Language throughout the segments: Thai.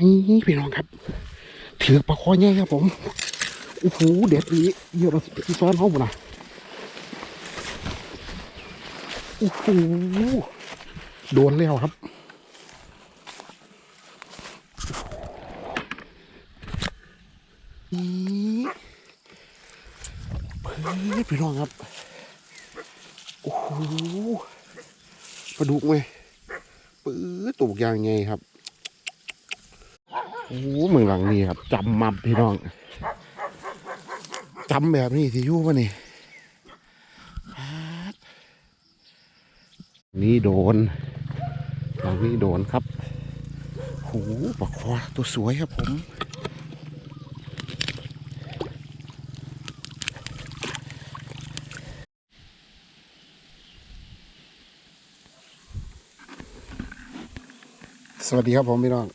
นี่พี่น้องครับ ถือปลาคอใหญ่ครับผมโอ้โหเด็ดนี้เยอะเราที่ซ้อนเขาหมดนะโอ้โหโดนแล้วครับนี่พี่น้องครับ โอ้โหปลาดุกไหมปื้อตูกยางไงครับ โอ้เมืองหลังนี้ครับจำมับพี่น้องจำแบบนี้ที่ยู่ปะนี่นี่โดนหลังนี้โดนครับโอ้ปลาควาตัวสวยครับผมสวัสดีครับผมพี่น้อง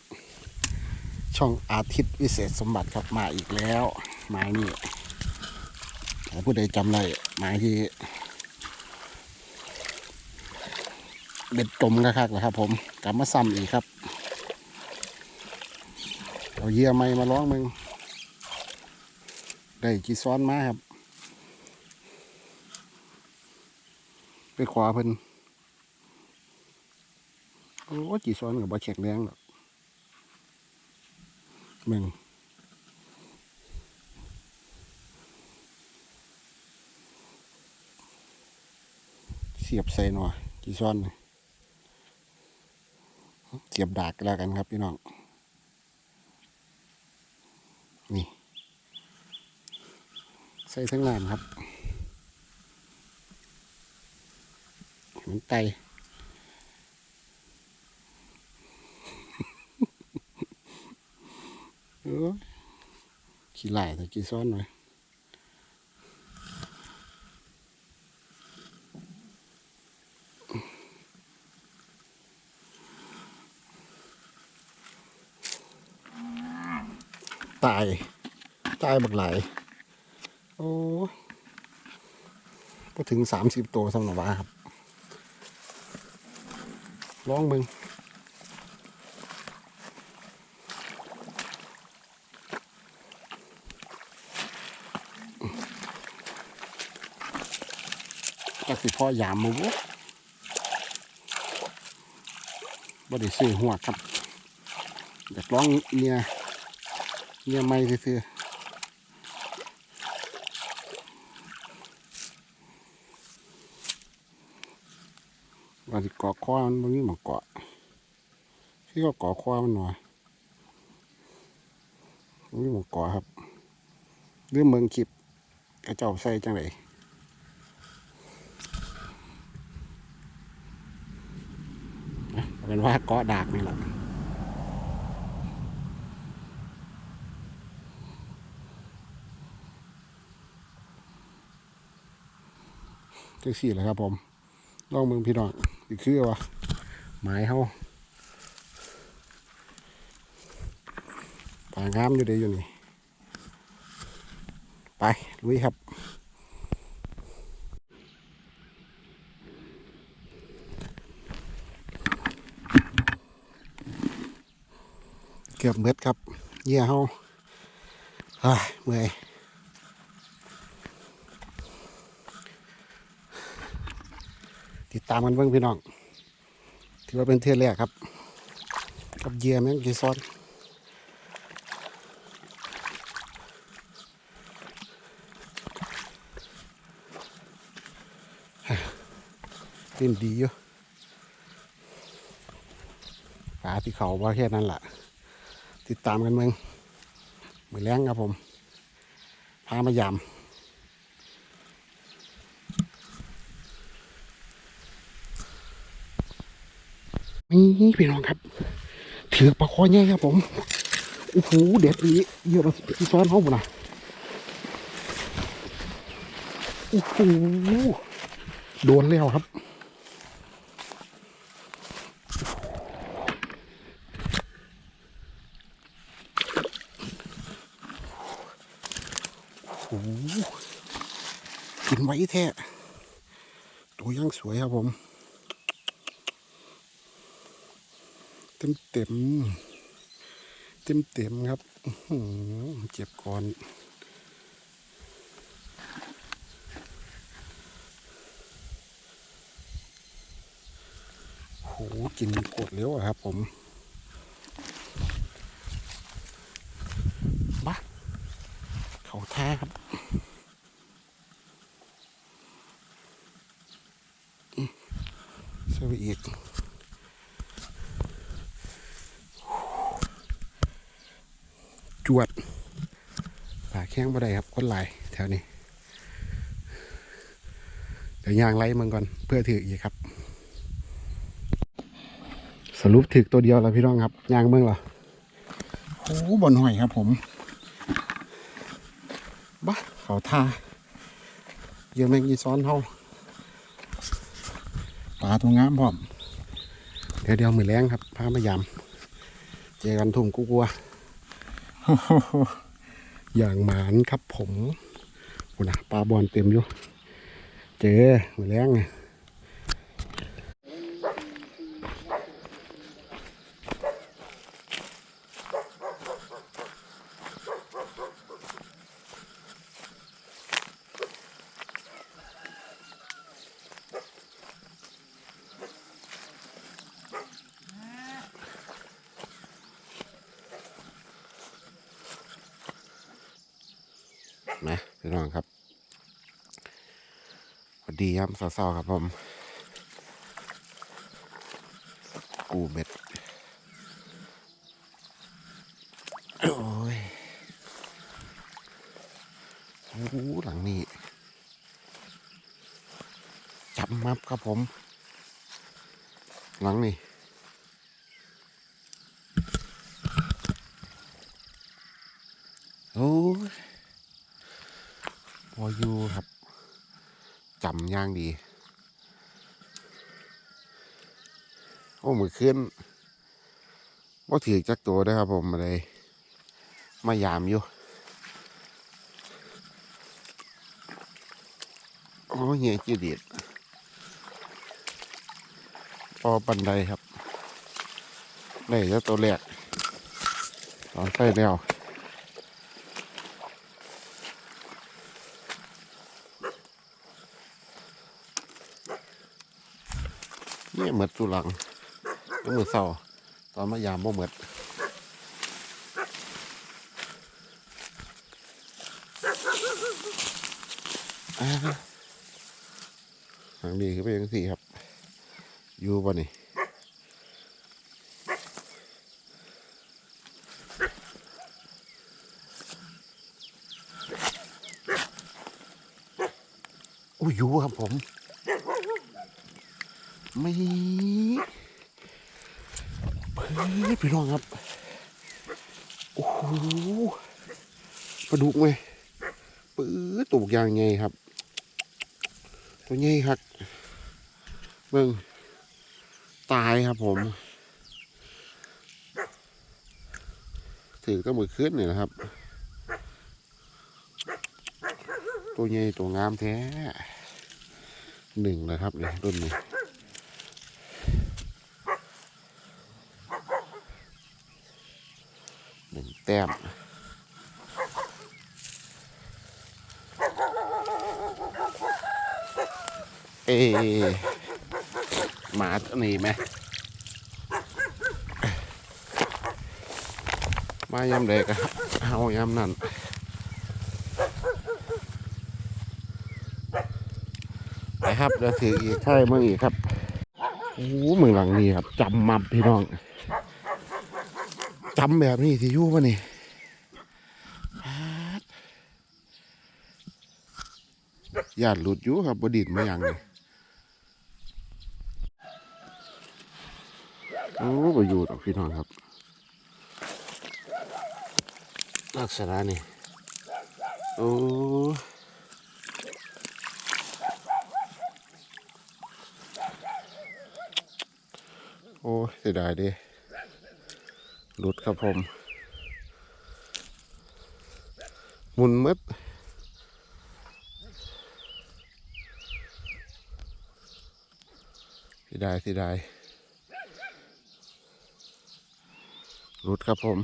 ช่องอาทิตย์วิเศษสมบัติครับมาอีกแล้วหมานี่ถ้าผู้ใดจำได้หมาที่เบ็ดจมกระคักนะครับ ผมกลับมาซ้ำอีกครับเอาเยื่อไม้มาล้องมึงได้กี่ซ้อนมาครับ ไปขวาเพิ่นโอ้กี่ซ้อนกับบ่แข็งแรงหรอก มึงเสียบใส่หน่อกี่ซ้อนเสียบดากกันแล้วกันครับพี่น้อง นี่ ใส่ทั้งงานครับหมือนไต อขี้ไหล่แต่กี่ซ้อนหน่อยตาย ตายบักไหลโอ้ก็ถึงสามสิบตัวสำหรับว่าครับ ลองมึง ก็สิพ่อยามมูบ่ได้ซื้อหัวครับอยากลองเมียเมียไม่ซื้อๆว่าสิเกาะคอมันบ่มีหมองเกาะที่ก็เกาะคอมันหน่อยบ่มีหมองเกาะครับเรื่องเมืองคลิปกระเจ้าใส่จังได เอาเป็น ว่าเกาะดากนี่แหละจังสี่แหละครับผมลองเมืองพี่น้องอีกคือวะหมายเฮาป่างามอยู่เดียวอยู่นี่ ไป ลุยครับ กือบเม็ดครับเยี่ยเฮาเฮ้ยเมื่อยติดตามกันเบิ่งพี่น้อง ถือว่าเป็นเทือแรกครับ กับเยี่ยแมงกีซอนเล่นดีอยู่ปลาที่เขาว่าแค่นั้นแหละ ติดตามกันเมืองมือแรงครับผม พามายามนี่พี่น้องครับ ถือปลาคอใหญ่ครับผมโอ้โหเด็ดนี้เยอะเราที่ซ้อนเขาหมดนะโอ้โหโดนแล้วครับ อ้กินไว้แท้ตัวยังสวยครับผม เต็มเต็มเต็มเต็มครับเจ็บก่อนโหกินกดเร็วอะครับผมบ้า เขาแท้ครับเสียไปอีกจวดป่าแข้งบ่ได้ครับคนไหลแถวนี้ เดี๋ยวยางไล่มันก่อนเพื่อถืออีกครับ สรุปถึกตัวเดียวแล้วพี่น้องครับ ยางเมืองเหรอโอ้บนหอยครับผม เขาท่าเยอะแมงยีซ้อนเท่าปลาตัวงามพร้อม เดี๋ยวเดี๋ยวมือแรงครับพามายามเจอกันทุ่มกูกลัวอย่างหมานครับผมโอ้นะปลาบอลเต็มอยู่ เจอมือแรงไง นะพี่น้องครับสวัสดีครับสาวๆครับผม กูเบ็ด โอ้ยโอ้หหลังนี้จับมับครับผม หลังนี้โอ้ย พออยู่ครับจำอ ย่างดี โอ้มือขึ้นว่าถือจักตัวได้ครับผมอะไรมายามอยู่ โอ้เหี้ยจีดีดพอบันไดครับ ได้แล้วตัวแรกตอนใส่แล้ว นี่ยเหมือนสุหลังแล้วมือเศร้าตอนมายามบ่เหมือนอ่าทางนี้คือเป็นยังสี่ครับ อยู่บ่นี่อุ้ยอยู่ครับผม ไม่เพื่อพี่น้องครับ โอ้โหปลาดุกไหมปื้อตูกยางไงครับ ตัวใหญ่ครับเบิ่งตายครับผม ถือก็มือขึ้นเนี่ยนะครับ ตัวใหญ่ตัวงามแท้หนึ่งเลยครับเนี่ยรุ่นนี้ หนึ่งแต้มเอหมาตัวนี้ไหมมายำเด็กเฮายำนั่นไปครับเดี๋ยวถืออีกใช่เมื่ออีกครับโอ้โหมือหลังนี้ครับจำมับพี่น้อง จำแบบนี้ที่ยู่ปะนี่ญาติหลุดอยู่ครับบดินมาอย่างนี้โอ้ไปอยู่ดอกพี่น้องครับ ลักษณะนี่ โอ้โอ้เสียดายดิ หลุดครับผมหมุนมืดสีดายสีดายหลุดครับผม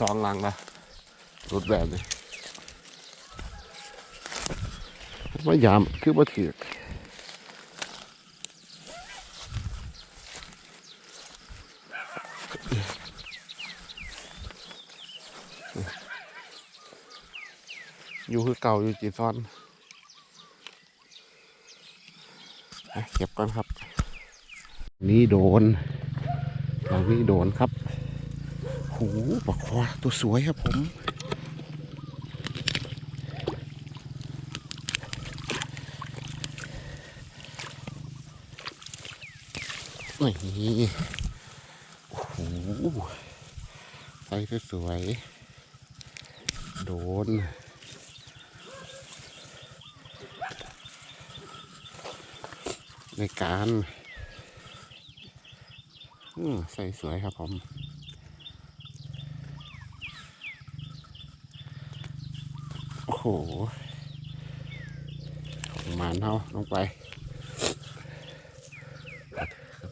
สองหลังละรถแบบนี้มายามคือมาถือก อยู่คือเก่าอยู่จีซ่อนเก็บก่อนครับ นี่โดนหลังนี้โดนครับ หูปลาควาตัวสวยครับผมนี่โอ้โหไซส์สวย โดน ในการใส่สวยครับผมโอ้โหมานเท่าลงไป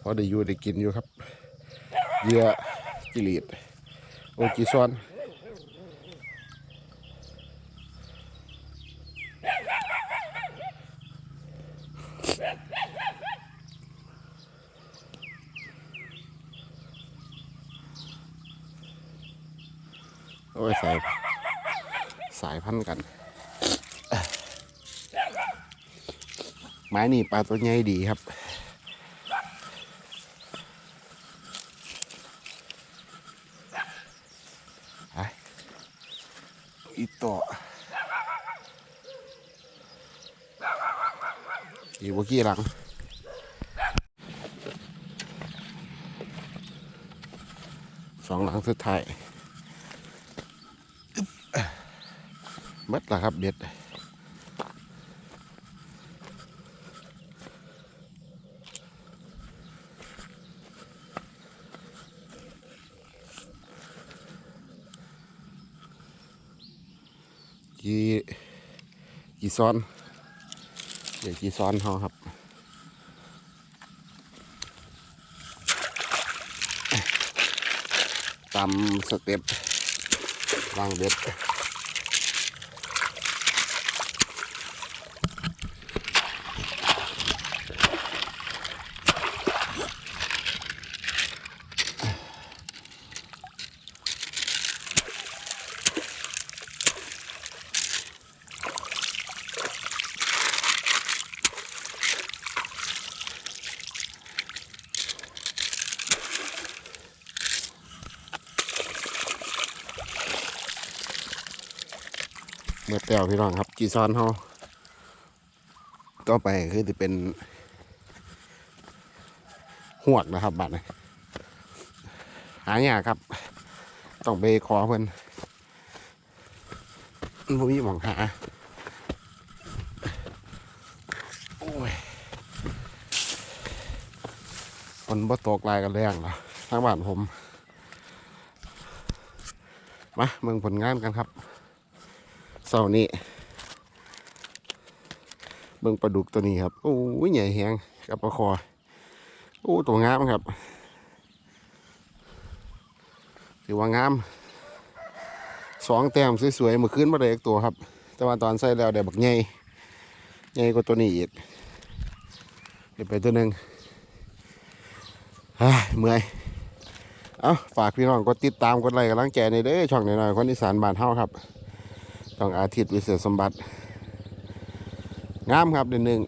พอได้อยู่ได้กินอยู่ครับ เยื่อจิลีดโอจิซอน โอ้ยสายสายพันกัน ไม้นี่ปลาตัวใหญ่ดีครับอีต่ออีกเมื่อกี้หลังสองหลังสุดท้ายอึ๊บห มัดละครับเบ็ดจีจีซ้อน เดี๋ยวจีซ้อนเขาครับตามสเต็ปวางเบ็ด มื่อแต้วพี่น้องครับ จีซอนเขาต่อไปคือจะเป็นหวกนะครับบัตรนี้หายากครับ ต้องไปขอเพิ่นมันมีหมองหาโอ้ยฝนบ่ตกลายกันแรงเหรอทางบ้านผม มาเมืองผลงานกันครับ เสาร์นี้เมืองปลาดุกตัวนี้ครับโอ้ยใหญ่แหงกับปลาคอโอ้ตัวงามครับถือว่างามสองแต้มสวยๆเมื่อคืนมาได้อีกตัวครับ แต่ว่าตอนใส่แล้วได้บักใหญ่ใหญ่กว่าตัวนี้อีกเดี๋ยวไปตัวหนึ่งเฮ้ยเมื่อยเอาฝากพี่น้องกดติดตามกดไลค์กำลังใจในเด้อช่องหน่อยๆคนอีสานบ้านเฮาครับ ช่องอาทิตย์วิเศษสมบัติงามครับเดือนหนึ่ง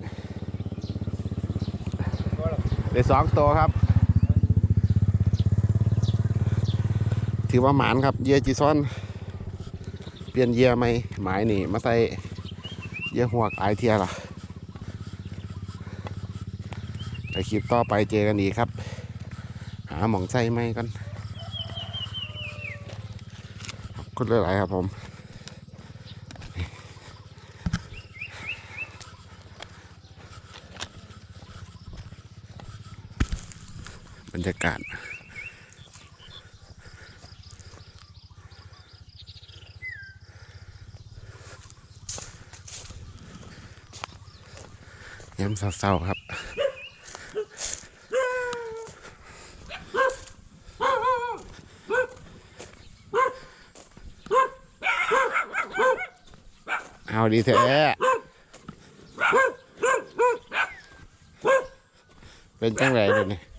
ได้สองตัวครับ ถือว่าหมานครับเยื่อจีซ้อน เปลี่ยนเยื่อไหมหมายนี่มาใส่เยื่อหัวกอเทียล่ะไปคลิปต่อไปเจอกันอีกครับ หาหมองใส่ไหมกันขอบคุณหลายๆครับผม ยากาศ ย้ำเศร้าๆครับเอาดีแท้เป็นจังไรเลยนี่